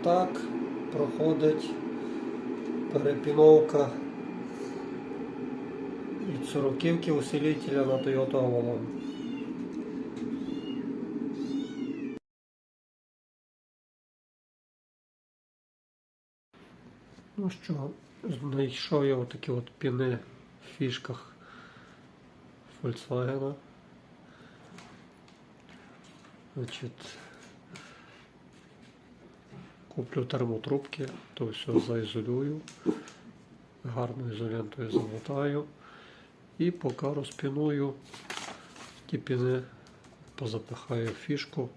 Отак проходить перепіновка від сороківки усилителя на Toyota Avalon. Ну що, знайшов я отакі от піни в фішках Volkswagen. Значить, куплю термотрубки, то все заізолюю, гарною ізолентою замотаю і поки розпіную, ті піни позапихаю в фішку,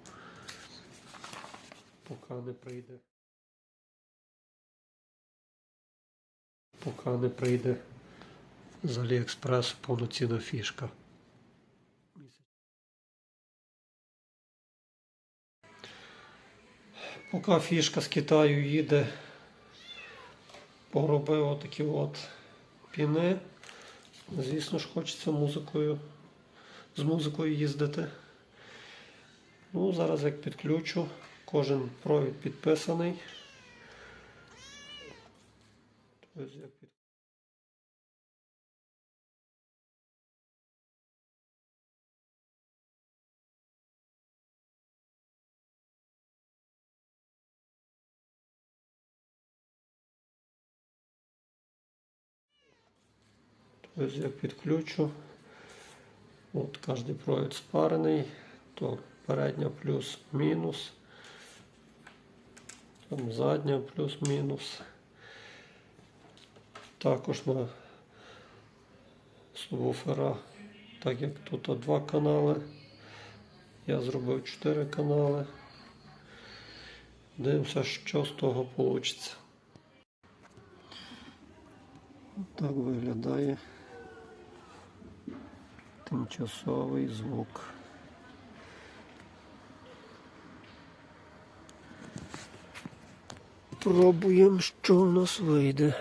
поки не прийде. Поки не прийде з Аліекспресу повноцінна фішка. Поки фішка з Китаю їде, поробив отакі от піни. Звісно ж, хочеться музикою, з музикою їздити. Ну, зараз як підключу, кожен провід підписаний. Тобто, як підключу, от кожен провід спарений, то передня плюс-мінус, там задня плюс-мінус. Також на субвуфера, так як тут два канали, я зробив чотири канали. Дивимося, що з того вийде. Так виглядає тимчасовий звук. Пробуємо, що в нас вийде.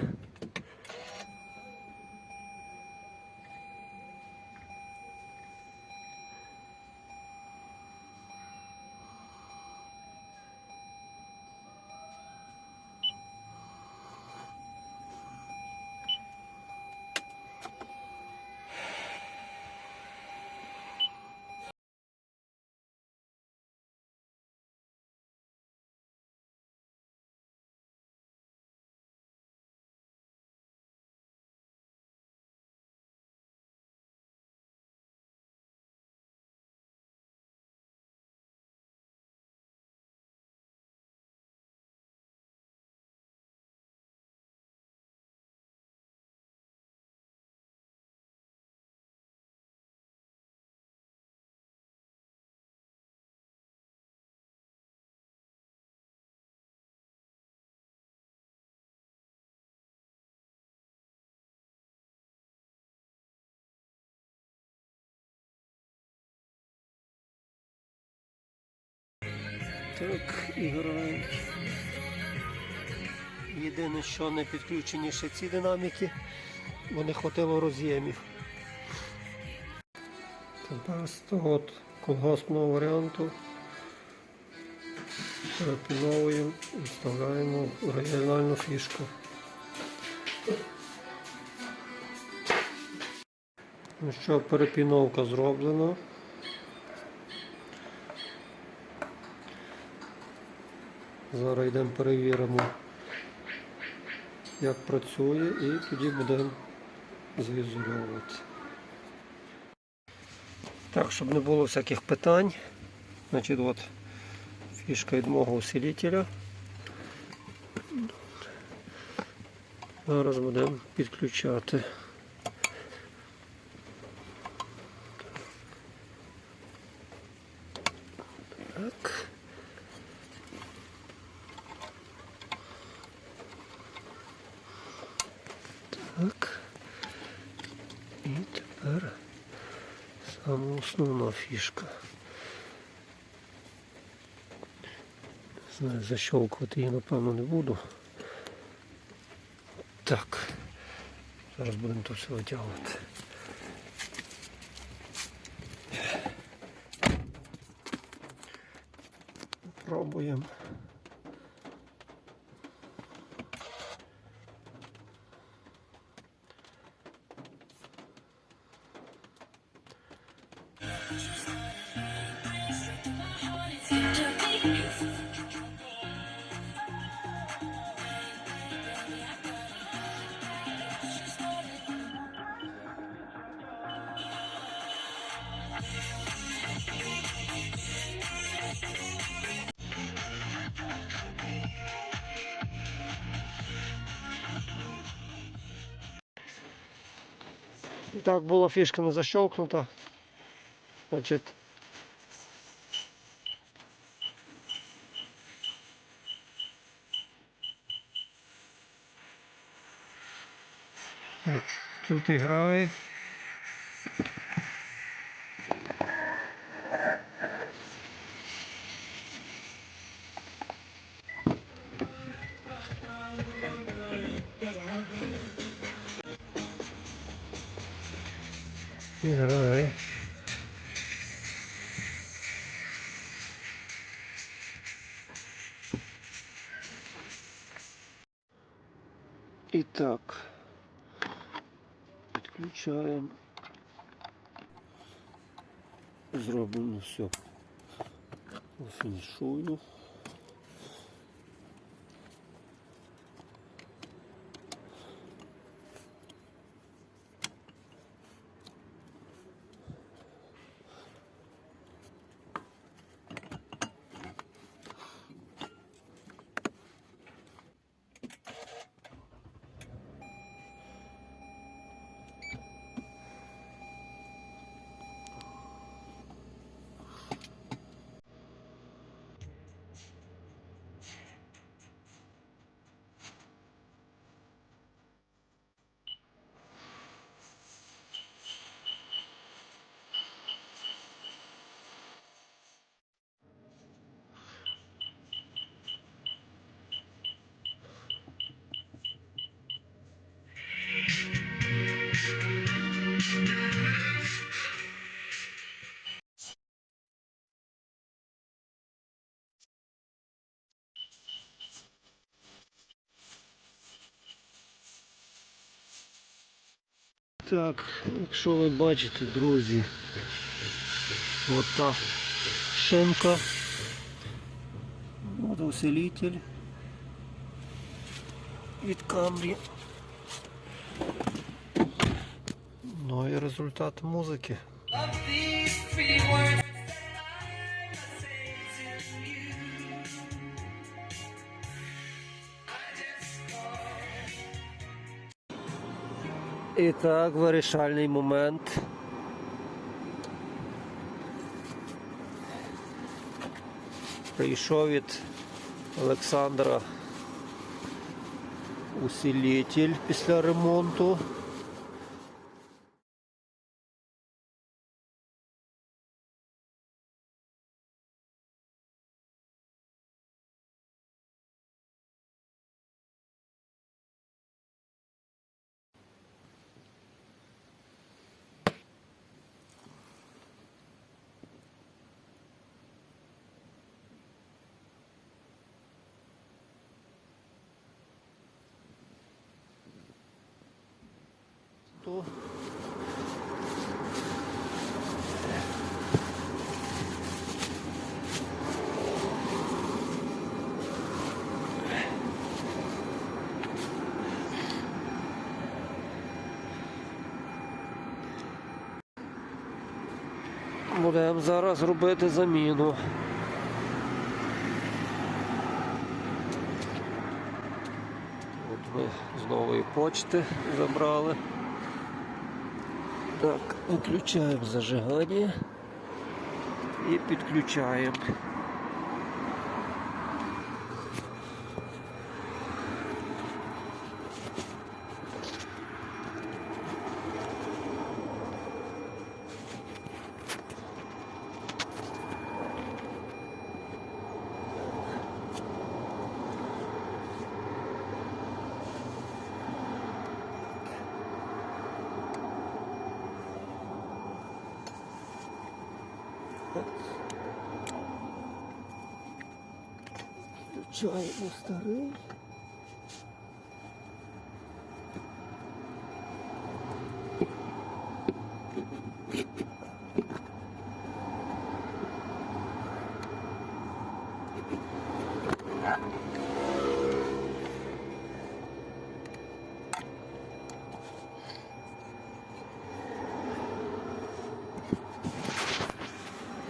Так, і. Єдине, що не підключені ще ці динаміки, бо не хватило роз'ємів. Тепер з того колгоспного варіанту перепіновуємо і вставляємо регіональну фішку. Ну що, перепіновка зроблена. Зараз йдемо перевіримо, як працює і тоді будемо заізольовувати. Так, щоб не було всяких питань, значить от фішка від мого усилителя. Зараз будемо підключати. Так. Так. І тепер саме основна фішка. Не знаю, защелкувати її, напевно, не буду. Так. Зараз будемо то все витягувати. Пробуємо. Так була фішка не защелкнута. Значить. Тут грає. Грає. І так. Підключаємо. Зроблено все. Фінішую. Так, якщо ви бачите, друзі, от та шинка, от усилитель від камрі. Ну і результат музики. І так, вирішальний момент. Прийшов від Олександра усилитель після ремонту. То Будемо зараз робити заміну. От ми з нової почти забрали. Так, виключаємо зажигання і підключаємо. Включаємо старий.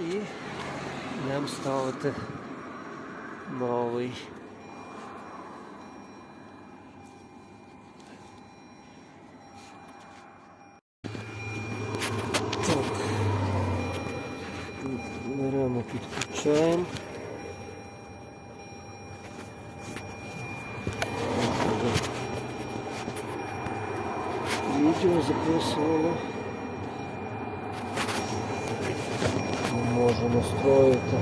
І будемо ставити новий. Так. Беремо, підключаємо. видео записувало. Можем настроїти.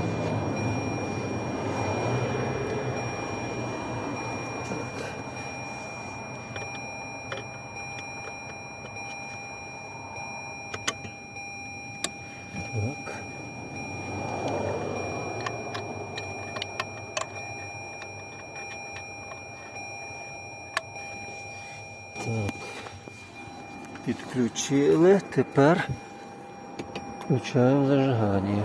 Підключили. Тепер включаємо зажигання.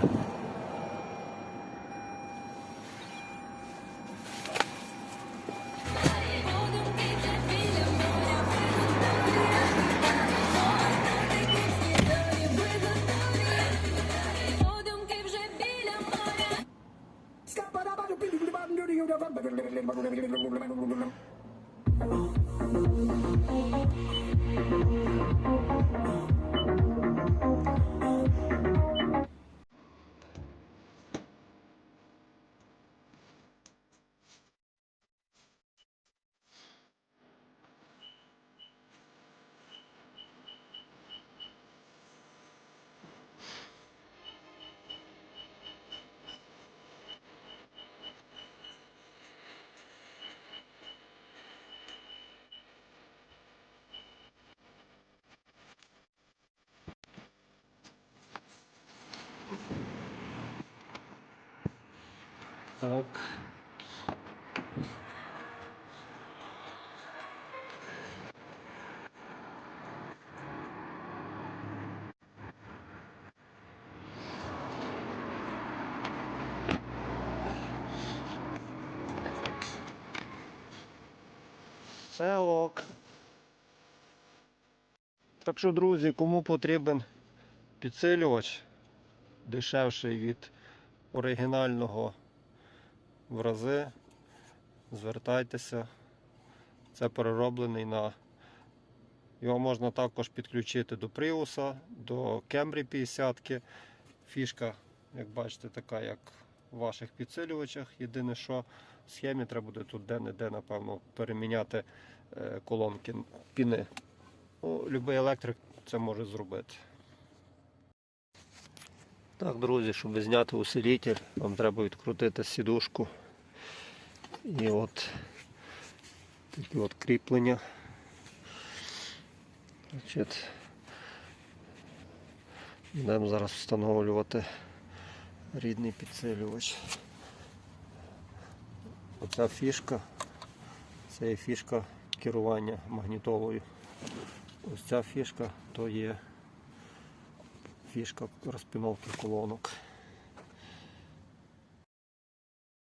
Так. Все ок. Так що, друзі, кому потрібен підсилювач дешевший від оригінального в рази, звертайтеся. Це перероблений на. Його можна також підключити до Prius, до Camry 50. Фішка, як бачите, така, як в ваших підсилювачах. Єдине, що в схемі треба буде тут де-не-де, напевно, переміняти е, колонки піни. Ну, Любий електрик це може зробити. Так, друзі, щоб зняти усилитель, вам треба відкрутити сідушку. І от такі от кріплення. Будемо зараз встановлювати рідний підсилювач. Оця фішка, це є фішка керування магнітолою. Ось ця фішка то є фішка розпіновки колонок.